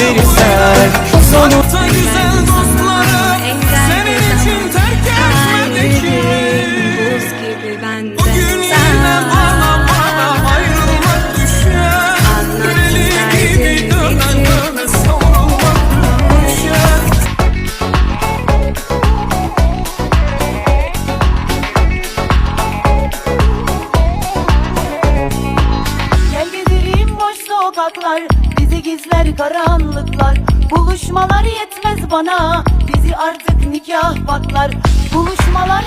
verirsen. Sonu güzel dostlarım senin için terk etmedi ki. Bugün yine bana bana ayrılmak düşer. Deli gibi dönen döne savrulmak Gel gezelim boş sokaklar Bizi gizler karanlıklar. Buluşmalar yetmez bana. Bizi artık nikah baklar. Buluşmalar